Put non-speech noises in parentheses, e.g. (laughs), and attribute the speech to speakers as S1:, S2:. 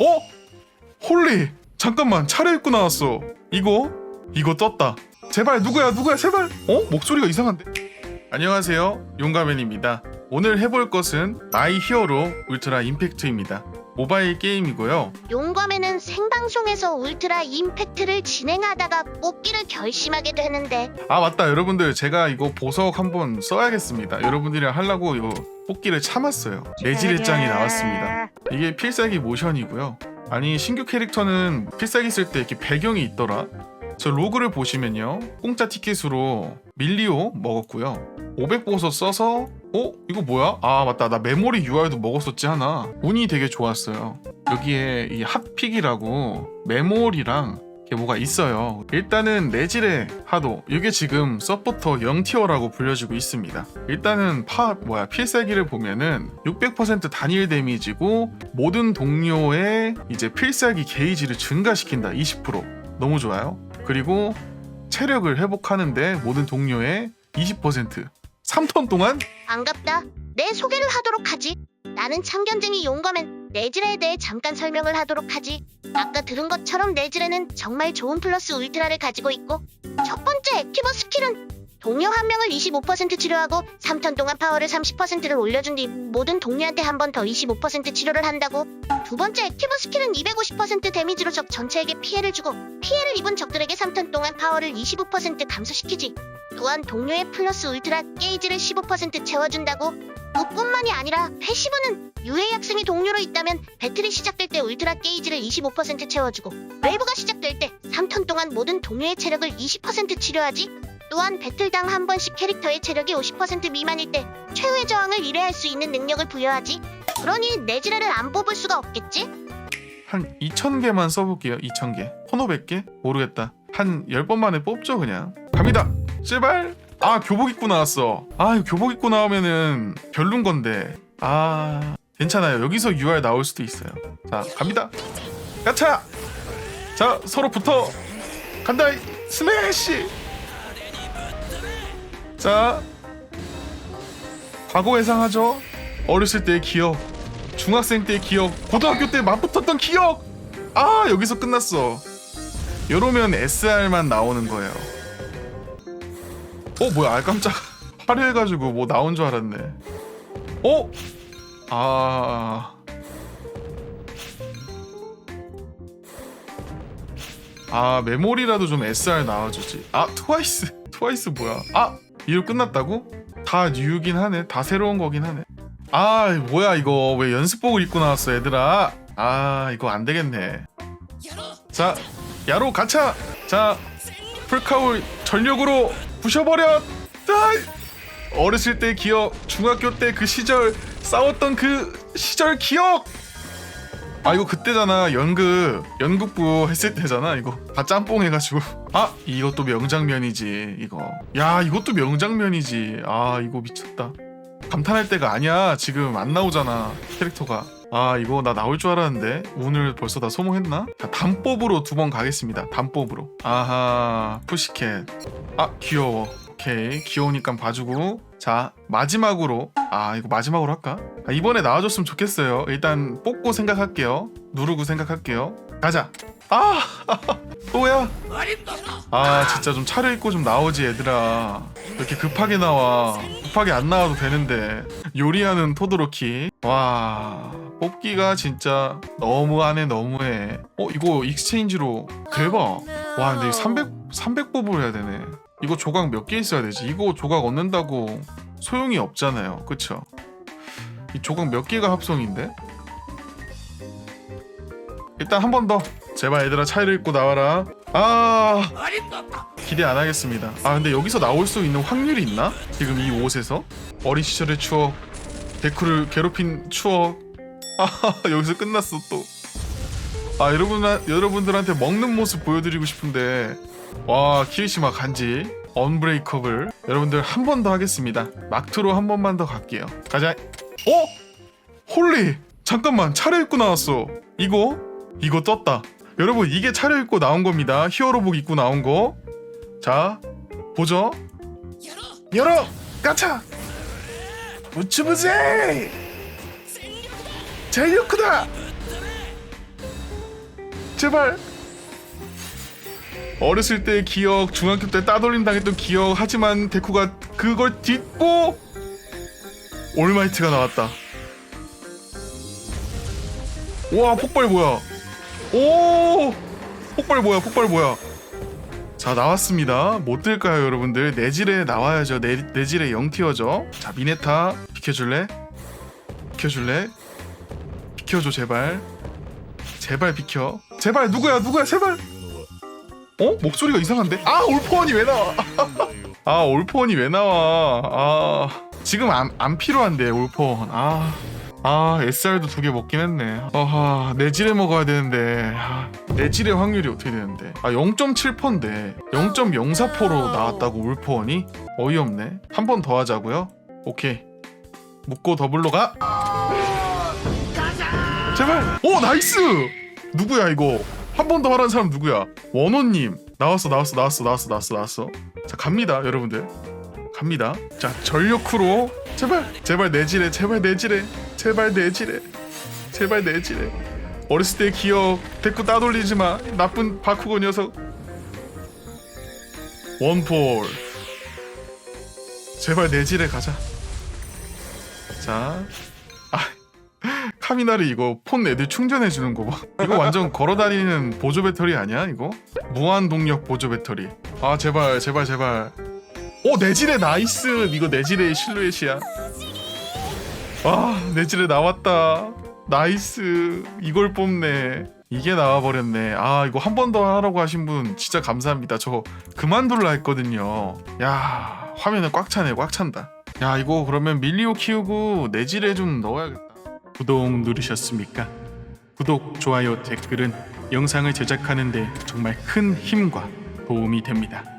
S1: 어? 홀리 잠깐만 차려입고 나왔어. 이거? 이거 떴다. 제발 누구야 누구야 제발. 어? 목소리가 이상한데? 안녕하세요 용가맨입니다. 오늘 해볼 것은 마이 히어로 울트라 임팩트입니다. 모바일 게임이고요.
S2: 용검에는 생방송에서 울트라 임팩트를 진행하다가 뽑기를 결심하게 되는데.
S1: 아 맞다. 여러분들 제가 이거 보석 한번 써야겠습니다. 여러분들이랑 하려고 이거 뽑기를 참았어요. 내지레짱이 나왔습니다. 이게 필살기 모션이고요. 아니 신규 캐릭터는 필살기 쓸 때 이렇게 배경이 있더라. 저 로그를 보시면요. 공짜 티켓으로 밀리오 먹었고요. 500보석 써서 어? 이거 뭐야? 아 맞다. 나 메모리 UI도 먹었었지 하나. 운이 되게 좋았어요. 여기에 이 핫픽이라고 메모리랑 이 게 뭐가 있어요. 일단은 내질의 하도 이게 지금 서포터 0티어라고 불려지고 있습니다. 일단은 파 뭐야 필살기를 보면은 600% 단일 데미지고 모든 동료의 이제 필살기 게이지를 증가시킨다 20% 너무 좋아요. 그리고 체력을 회복하는데 모든 동료의 20% 3턴 동안
S2: 반갑다. 내 소개를 하도록 하지. 나는 참견쟁이 용검엔 네즈레에 대해 잠깐 설명을 하도록 하지. 아까 들은 것처럼 네즈레는 정말 좋은 플러스 울트라를 가지고 있고 첫 번째 액티브 스킬은 동료 한 명을 25% 치료하고 3턴 동안 파워를 30%를 올려준 뒤 모든 동료한테 한 번 더 25% 치료를 한다고. 두 번째 액티브 스킬은 250% 데미지로 적 전체에게 피해를 주고 피해를 입은 적들에게 3턴 동안 파워를 25% 감소시키지. 또한 동료의 플러스 울트라 게이지를 15% 채워준다고. 그뿐만이 아니라 패시브는 유해 약승이 동료로 있다면 배틀이 시작될 때 울트라 게이지를 25% 채워주고 웨이브가 시작될 때 3턴 동안 모든 동료의 체력을 20% 치료하지 또한 배틀당 한 번씩 캐릭터의 체력이 50% 미만일 때 최후의 저항을 1회할 수 있는 능력을 부여하지 그러니 내지레를 안 뽑을 수가 없겠지?
S1: 한 2,000개만 써볼게요. 2,000개. 1,500개? 모르겠다. 한 10번 만에 뽑죠, 그냥. 갑니다! 제발! 아, 교복 입고 나왔어. 아, 이거 교복 입고 나오면은 별론 건데. 아, 괜찮아요. 여기서 UR 나올 수도 있어요. 자, 갑니다! 가차! 자, 서로 붙어! 간다! 스매시! 자, 과거 예상하죠? 어렸을 때의 기억. 중학생 때의 기억, 고등학교 때 맞붙었던 기억. 아 여기서 끝났어. 이러면 SR만 나오는 거예요. 어 뭐야? 아 깜짝. (laughs) 화려해가지고 뭐 나온 줄 알았네. 어? 아. 아 메모리라도 좀 SR 나와주지. 아 트와이스 (laughs) 트와이스 뭐야? 아 이로 끝났다고? 다 뉴긴 하네. 다 새로운 거긴 하네. 아 뭐야 이거 왜 연습복을 입고 나왔어 얘들아 아 이거 안 되겠네 자 야로 가차 자 풀카울 전력으로 부셔버려 아! 어렸을 때 기억 중학교 때 그 시절 싸웠던 그 시절 기억 아 이거 그때잖아 연극 연극부 했을 때잖아 이거 다 짬뽕 해가지고 아 이것도 명장면이지 이거 야 이것도 명장면이지 아 이거 미쳤다 감탄할 때가 아니야. 지금 안 나오잖아. 캐릭터가. 아, 이거 나 나올 줄 알았는데. 오늘 벌써 다 소모했나? 자, 단법으로 두 번 가겠습니다. 단법으로. 아하, 푸시캣. 아, 귀여워. 오케이. 귀여우니까 봐주고. 자, 마지막으로. 아, 이거 마지막으로 할까? 아, 이번에 나와줬으면 좋겠어요. 일단 뽑고 생각할게요. 누르고 생각할게요. 가자. 아, (laughs) 또야? 아, 진짜 좀 차려입고 좀 나오지, 얘들아. 왜 이렇게 급하게 나와. 급하게 안 나와도 되는데. 요리하는 토도로키. 와, 뽑기가 진짜 너무하네, 너무해. 어, 이거 익스체인지로. 대박. 와, 근데 300, 300 뽑을 해야 되네. 이거 조각 몇 개 있어야 되지? 이거 조각 얻는다고 소용이 없잖아요. 그쵸? 이 조각 몇 개가 합성인데? 일단 한 번 더. 제발 얘들아 차이를 입고 나와라. 아 기대 안 하겠습니다. 아 근데 여기서 나올 수 있는 확률이 있나? 지금 이 옷에서 어린 시절의 추억, 데쿠를 괴롭힌 추억. (laughs) 아 여기서 끝났어 또. 아 여러분 여러분들한테 먹는 모습 보여드리고 싶은데 와 키리시마 간지 언브레이커블 여러분들 한 번 더 하겠습니다. 막투로 한 번만 더 갈게요. 가자. 어? 홀리 잠깐만 차려입고 나왔어. 이거 이거 떴다. 여러분 이게 차려입고 나온 겁니다. 히어로복 입고 나온 거. 자 보죠. 열어 가차. 우츠부제. 제이크다. 제발. 어렸을 때 기억 중학교 때 따돌림 당했던 기억 하지만 데쿠가 그걸 딛고 올마이트가 나왔다. 와 폭발 뭐야? 오! 폭발 뭐야 폭발 뭐야? 자 나왔습니다. 못 들까요 여러분들? 내질에 나와야죠. 내, 내질에 0티어죠 자 미네타 비켜줄래? 비켜줄래? 비켜줘 제발. 제발 비켜 제발 누구야 누구야 제발 어 목소리가 이상한데 아 올포원이 왜 나와 (laughs) 아 올포원이 왜 나와 아 지금 안, 안 필요한데 올포원 아 아, SR도 두 개 먹긴 했네. 아하, 내질에 먹어야 되는데. 아, 내질의 확률이 어떻게 되는데? 아, 0.7%인데. 0.04%로 나왔다고 울포원이? 어이없네. 한 번 더 하자고요? 오케이. 묶고 더블로 가. 제발. 오, 나이스. 누구야 이거? 한 번더 하라는 사람 누구야? 원호님. 나왔어, 나왔어, 나왔어, 나왔어, 나왔어, 나왔어. 자, 갑니다, 여러분들. 갑니다. 자, 전력으로 제발, 제발 내질해, 제발 내질해, 제발 내질해, 제발 내질해. 어렸을 때 기억 데리고 따돌리지 마. 나쁜 바쿠고 녀석. 원폴. 제발 내질해 가자. 자, 아, 카미나를 이거 폰 애들 충전해 주는 거 봐. 이거 완전 걸어 다니는 보조 배터리 아니야? 이거? 무한 동력 보조 배터리. 아 제발, 제발, 제발. 오 내질의 나이스. 이거 내질의 실루엣이야. 아 내질의 나왔다. 나이스. 이걸 뽑네. 이게 나와버렸네. 아 이거 한 번 더 하라고 하신 분 진짜 감사합니다. 저 그만둘라 했거든요. 야 화면에 꽉 차네 꽉 찬다. 야 이거 그러면 밀리오 키우고 내질에 좀 넣어야겠다 구독 누르셨습니까? 구독, 좋아요, 댓글은 영상을 제작하는데 정말 큰 힘과 도움이 됩니다.